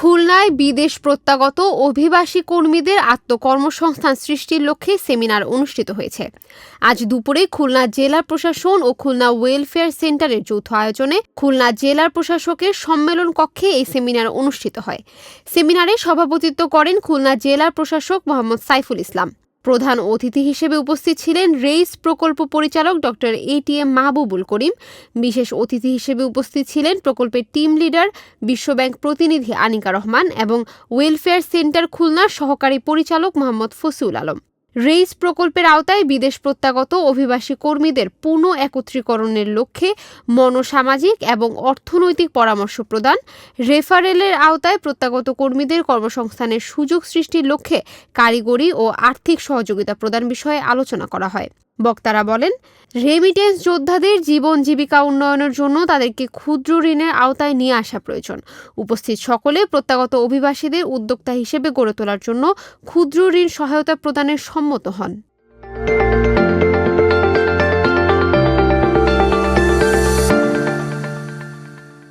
খুলনায় বিদেশ প্রত্যাগত অভিবাসী কর্মীদের আত্মকর্মসংস্থান সৃষ্টির লক্ষ্যে সেমিনার অনুষ্ঠিত হয়েছে। আজ দুপুরে খুলনা জেলা প্রশাসন ও খুলনা ওয়েলফেয়ার সেন্টারের যৌথ আয়োজনে খুলনা জেলার প্রশাসকের সম্মেলন কক্ষে এই সেমিনার অনুষ্ঠিত হয়। সেমিনারে সভাপতিত্ব করেন খুলনা জেলার প্রশাসক মোহাম্মদ সাইফুল ইসলাম। প্রধান অতিথি হিসেবে উপস্থিত ছিলেন রেইস প্রকল্প পরিচালক ডক্টর এটিএম মাহবুবুল করিম। বিশেষ অতিথি হিসেবে উপস্থিত ছিলেন প্রকল্পের টিম লিডার, বিশ্বব্যাংক প্রতিনিধি আনিকা রহমান এবং ওয়েলফেয়ার সেন্টার খুলনার সহকারী পরিচালক মোহাম্মদ ফসিউল আলম। রেইস প্রকল্পের আওতায় বিদেশ প্রত্যাগত অভিবাসী কর্মীদের পুনঃ একত্রীকরণের লক্ষ্যে মনোসামাজিক এবং অর্থনৈতিক পরামর্শ প্রদান। রেফারেলের আওতায় প্রত্যাগত কর্মীদের কর্মসংস্থানের সুযোগ সৃষ্টির লক্ষ্যে কারিগরি ও আর্থিক সহযোগিতা প্রদান বিষয়ে আলোচনা করা হয়। বক্তারা বলেন রেমিটেন্স যোদ্ধাদের জীবন জীবিকা উন্নয়নের জন্য তাদেরকে ক্ষুদ্র ঋণের আওতায় নিয়ে আসা প্রয়োজন। উপস্থিত সকলে প্রত্যাগত অভিবাসীদের উদ্যোক্তা হিসেবে গড়ে তোলার জন্য ক্ষুদ্র ঋণ সহায়তা প্রদানের সম্মত হন।